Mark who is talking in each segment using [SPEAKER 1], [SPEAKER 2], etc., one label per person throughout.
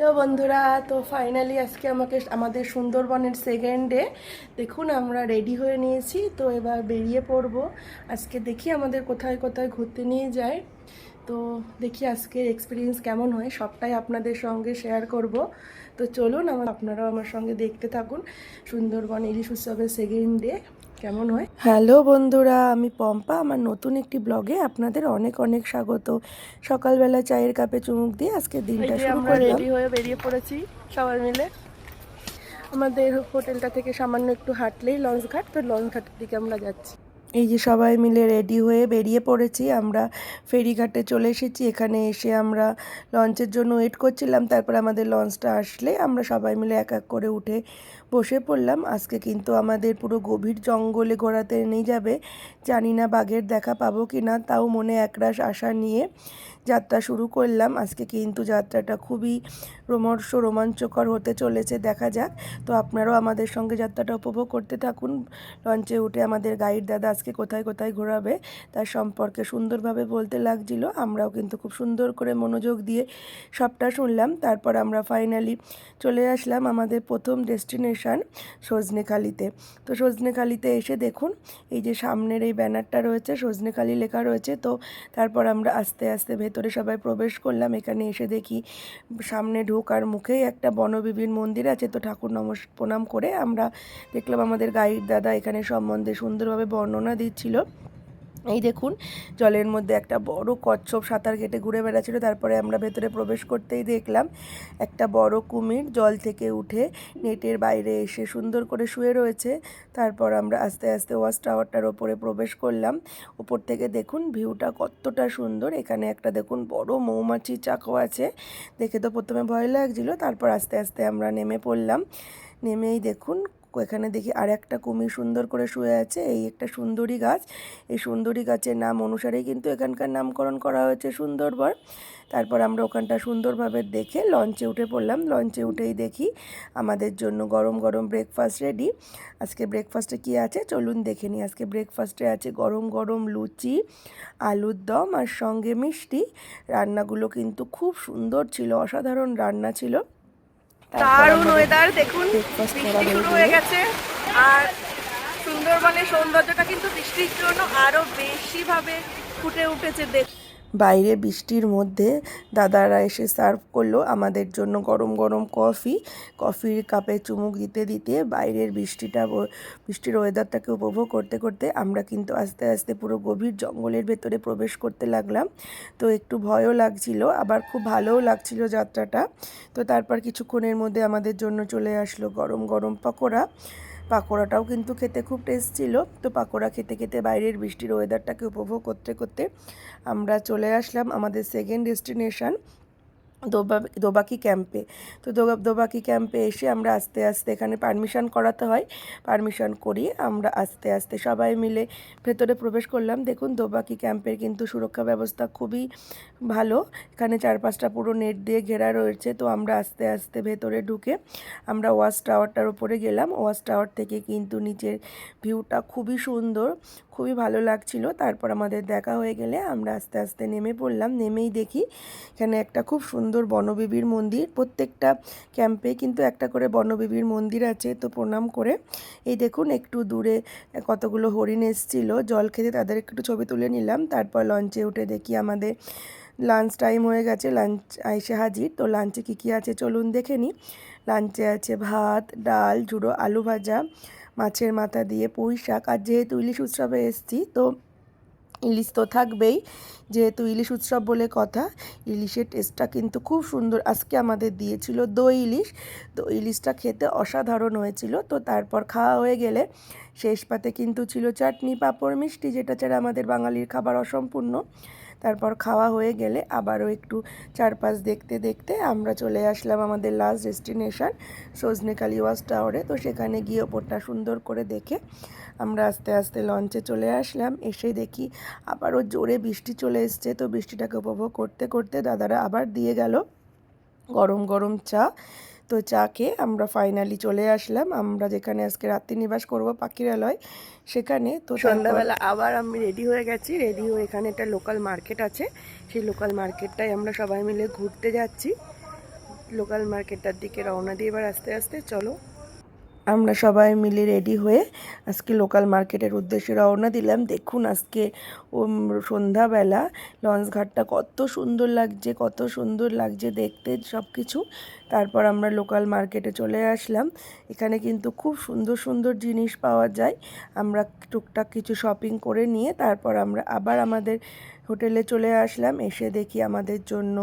[SPEAKER 1] Hello বন্ধুরা, তো finally আজকে আমাকে আমাদের সুন্দরবনের সেকেন্ড ডে দেখুন, আমরা রেডি হয়ে নিয়েছি, তো এবার বেরিয়ে পড়ব। আজকে দেখি আমাদের কোথায় কোথায় ঘুরতে নিয়ে যায়। তো দেখি আজকের এক্সপিরিয়েন্স কেমন হয়, সবটাই আপনাদের সঙ্গে শেয়ার করব। তো চলুন, আমার আপনারাও আমার সঙ্গে দেখতে থাকুন সুন্দরবন ইলিশ উৎসবের সেকেন্ড ডে কেমন হয়? হ্যালো বন্ধুরা আমি পম্পা। আমার নতুন একটি ব্লগে আপনাদের অনেক অনেক স্বাগত। সকালবেলা চায়ের কাপে চুমুক দিয়ে আজকে দিনটা শুরু করে রেডি হয়ে বেরিয়ে পড়েছি সবাই মিলে। আমাদের হোটেলটা থেকে সামান্য একটু হাঁটলেই লঞ্চ ঘাট তো লঞ্চ ঘাটের দিকে আমরা যাচ্ছি। এই যে সবাই মিলে রেডি হয়ে বেরিয়ে পড়েছি, আমরা ফেরিঘাটে চলে এসেছি। এখানে এসে আমরা লঞ্চের জন্য ওয়েট করছিলাম, তারপর আমাদের লঞ্চটা আসলে আমরা সবাই মিলে এক এক করে উঠে বসে পড়লাম। আজকে কিন্তু আমাদের পুরো গভীর জঙ্গলে ঘোরাতে নিয়ে যাবে। জানি না বাঘের দেখা পাবো কি না তাও মনে একরাশ আশা নিয়ে যাত্রা শুরু করলাম। আজকে কিন্তু যাত্রাটা খুবই রোমর্ষ, রোমাঞ্চকর হতে চলেছে, দেখা যাক। তো আপনারাও আমাদের সঙ্গে যাত্রাটা উপভোগ করতে থাকুন। লঞ্চে উঠে আমাদের গাইড দাদা আজকে কোথায় কোথায় ঘোরাবে, তার সম্পর্কে সুন্দরভাবে বলতে লাগছিল। আমরাও কিন্তু খুব সুন্দর করে মনোযোগ দিয়ে সবটা শুনলাম। তারপর আমরা ফাইনালি চলে আসলাম আমাদের প্রথম ডেস্টিনেশন সজনেখালিতে। তো সজনেখালিতে এসে দেখুন, এই যে সামনের এই ব্যানারটা রয়েছে, সজনেখালি লেখা রয়েছে। তো তারপর আমরা আস্তে আস্তে ভেতরে সবাই প্রবেশ করলাম। এখানে এসে দেখি সামনে ঢোকার মুখেই একটা বনবিবির মন্দির আছে। তো ঠাকুর নমস, প্রণাম করে আমরা দেখলাম আমাদের গাইড দাদা এখানে সম্বন্ধে সুন্দরভাবে বর্ণনা দিচ্ছিল। এই দেখুন, জলের মধ্যে একটা বড় কচ্ছপ সাঁতার কেটে ঘুরে বেড়াচ্ছিল। তারপরে আমরা ভেতরে প্রবেশ করতেই দেখলাম, একটা বড় কুমির জল থেকে উঠে নেটের বাইরে এসে সুন্দর করে শুয়ে রয়েছে। তারপর আমরা আস্তে আস্তে ওয়াচ টাওয়ারটার ওপরে প্রবেশ করলাম। উপর থেকে দেখুন, ভিউটা কতটা সুন্দর। এখানে একটা দেখুন, বড় মৌমাছি চাকও আছে। দেখে তো প্রথমে ভয় লাগছিল, তারপর আস্তে আস্তে আমরা নেমে পড়লাম। নেমেই দেখুন এখানে দেখি আর একটা কুমির সুন্দর করে শুয়ে আছে, এই একটা সুন্দরী গাছ। এই সুন্দরী গাছের নাম অনুসারেই কিন্তু এখানকার নামকরণ করা হয়েছে সুন্দরবন। তারপর আমরা ওখানটা সুন্দরভাবে দেখে লঞ্চে উঠে পড়লাম। লঞ্চে উঠেই দেখি আমাদের জন্য গরম গরম ব্রেকফাস্ট রেডি আজকে ব্রেকফাস্টে কি আছে? চলুন দেখে নিই। আজকে ব্রেকফাস্টে আছে গরম গরম লুচি, আলুর দম আর সঙ্গে মিষ্টি। রান্নাগুলো কিন্তু খুব সুন্দর ছিল, অসাধারণ রান্না ছিল। দারুণ ওয়েদার দেখুন বৃষ্টি শুরু হয়ে গেছে। আর সুন্দরবনের সৌন্দর্যটা কিন্তু বৃষ্টির জন্য আরও বেশি ভাবে ফুটে উঠেছে দেখ বাইরে বৃষ্টির মধ্যে দাদারা এসে সার্ভ করল আমাদের জন্য গরম গরম কফি। কফির কাপে চুমুক দিতে দিতে বাইরের বৃষ্টিটা বৃষ্টির ওয়েদারটাকে উপভোগ করতে করতে আমরা কিন্তু আস্তে আস্তে পুরো গভীর জঙ্গলের ভেতরে প্রবেশ করতে লাগলাম। তো একটু ভয়ও লাগছিল, আবার খুব ভালোও লাগছিল যাত্রাটা। তো তারপর কিছুক্ষণের মধ্যে আমাদের জন্য চলে আসলো গরম গরম পকোড়া। পাকোড়াটাও কিন্তু খেতে খুব টেস্ট ছিল। তো পাকোড়া খেতে খেতে বাইরের বৃষ্টির ওয়েদারটাকে উপভোগ করতে করতে আমরা চলে আসলাম আমাদের সেকেন্ড ডেস্টিনেশন দোবা, দোবাকি ক্যাম্পে তো দোবা- দোবাকি ক্যাম্পে এসে আমরা আস্তে আস্তে এখানে পারমিশন করাতে হয়। পারমিশন করি আমরা আস্তে আস্তে সবাই মিলে ভেতরে প্রবেশ করলাম। দেখুন, দোবাকি ক্যাম্পের কিন্তু সুরক্ষা ব্যবস্থা খুবই ভালো। এখানে চারপাশটা পুরো নেট দিয়ে ঘেরা রয়েছে। তো আমরা আস্তে আস্তে ভেতরে ঢুকে আমরা ওয়াচ টাওয়ারটার উপরে গেলাম। ওয়াচ টাওয়ার থেকে কিন্তু নিচের ভিউটা খুবই সুন্দর। খুবই ভালো লাগছিল। তারপর আমাদের দেখা হয়ে গেলে আমরা আস্তে আস্তে নেমে পড়লাম। নেমেই দেখি এখানে একটা খুব সুন্দর বনবিবির মন্দির। প্রত্যেকটা ক্যাম্পে কিন্তু একটা করে বনবিবির মন্দির আছে, তো প্রণাম করে। এই দেখুন, একটু দূরে কতগুলো হরিণ এসেছিল। জল খেতে তাদের একটু ছবি তুলে নিলাম। তারপর লঞ্চে উঠে দেখি আমাদের লাঞ্চ টাইম হয়ে গেছে। লাঞ্চ এসে হাজির। তো লাঞ্চে কী কী আছে চলুন দেখে নিই লাঞ্চে আছে ভাত, ডাল, ঝুড়ো আলু ভাজা মাছের মাথা দিয়ে পুঁই শাক। আর যেহেতু ইলিশ উৎসবে এসেছি, তো ইলিশ তো থাকবেই। যেহেতু ইলিশ উৎসব বলে কথা, ইলিশের টেস্টটা কিন্তু খুব সুন্দর। আজকে আমাদের দিয়েছিল দই ইলিশ। তো ইলিশটা খেতে অসাধারণ হয়েছিল। তো তারপর খাওয়া হয়ে গেলে শেষ পাতে কিন্তু ছিল চাটনি, পাঁপড়, মিষ্টি, যেটা ছাড়া আমাদের বাঙালির খাবার অসম্পূর্ণ। তারপর খাওয়া হয়ে গেলে আবারও একটু চারপাশ দেখতে দেখতে আমরা চলে আসলাম আমাদের লাস্ট ডেস্টিনেশন সজনেখালি ওয়াচ টাওয়ারে তো সেখানে গিয়ে ওপরটা সুন্দর করে দেখে আমরা আস্তে আস্তে লঞ্চে চলে আসলাম। এসে দেখি আবারও জোরে বৃষ্টি চলে এসছে। তো বৃষ্টিটাকে উপভোগ করতে করতে দাদারা আবার দিয়ে গেল গরম গরম চা। তো চা খেয়ে আমরা ফাইনালি চলে আসলাম। আমরা যেখানে আজকে রাত্রি নিবাস করব পাখিরালয় সেখানে তো সন্ধ্যাবেলা আবার আমি রেডি হয়ে গেছি। রেডি হয়ে এখানে একটা লোকাল মার্কেট আছে। সেই লোকাল মার্কেটটাই আমরা সবাই মিলে ঘুরতে যাচ্ছি। লোকাল মার্কেটটার দিকে রওনা দিয়ে এবার আস্তে আস্তে চলো। আমরা সবাই মিলে রেডি হয়ে আজকে লোকাল মার্কেটের উদ্দেশ্যে রওনা দিলাম। দেখুন আজকে সন্ধ্যাবেলা লঞ্চ ঘাটটা কত সুন্দর লাগছে কত সুন্দর লাগছে দেখতে সব কিছু তারপর আমরা লোকাল মার্কেটে চলে আসলাম। এখানে কিন্তু খুব সুন্দর সুন্দর জিনিস পাওয়া যায়। আমরা টুকটাক কিছু শপিং করে নিয়ে তারপর আমরা আবার আমাদের হোটেলে চলে আসলাম। এসে দেখি আমাদের জন্য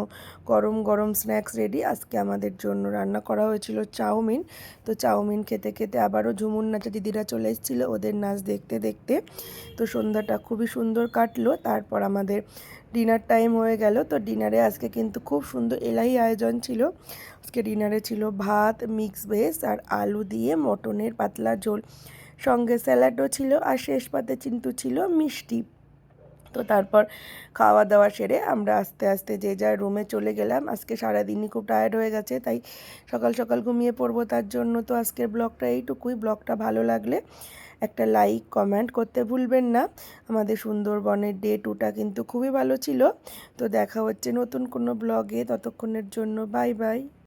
[SPEAKER 1] গরম গরম স্ন্যাক্স রেডি আজকে আমাদের জন্য রান্না করা হয়েছিল চাউমিন। তো চাউমিন খেতে খেতে আবারও ঝুমুর নাচা দিদিরা চলে এসেছিল ওদের নাচ দেখতে দেখতে। তো সন্ধ্যাটা খুবই সুন্দর কাটলো। তারপর আমাদের ডিনার টাইম হয়ে গেল। তো ডিনারে আজকে কিন্তু খুব সুন্দর এলাহি আয়োজন ছিল। আজকে ডিনারে ছিল ভাত মিক্স ভেজ আর আলু দিয়ে মটনের পাতলা ঝোল। সঙ্গে স্যালাডও ছিল আর শেষ পাতে কিন্তু ছিল মিষ্টি। তো তারপর খাওয়া দাওয়া সেরে আমরা আস্তে আস্তে যে যার রুমে চলে গেলাম। আজকে সারাদিনই খুব টায়ার্ড হয়ে গেছে, তাই সকাল সকাল ঘুমিয়ে পড়ব তার জন্য। তো আজকের ব্লগটা এইটুকুই। ব্লগটা ভালো লাগলে একটা লাইক কমেন্ট করতে ভুলবেন না। আমাদের সুন্দরবনের ডে টুটা কিন্তু খুবই ভালো ছিল। তো দেখা হচ্ছে নতুন কোনো ব্লগে। ততক্ষণের জন্য বাই বাই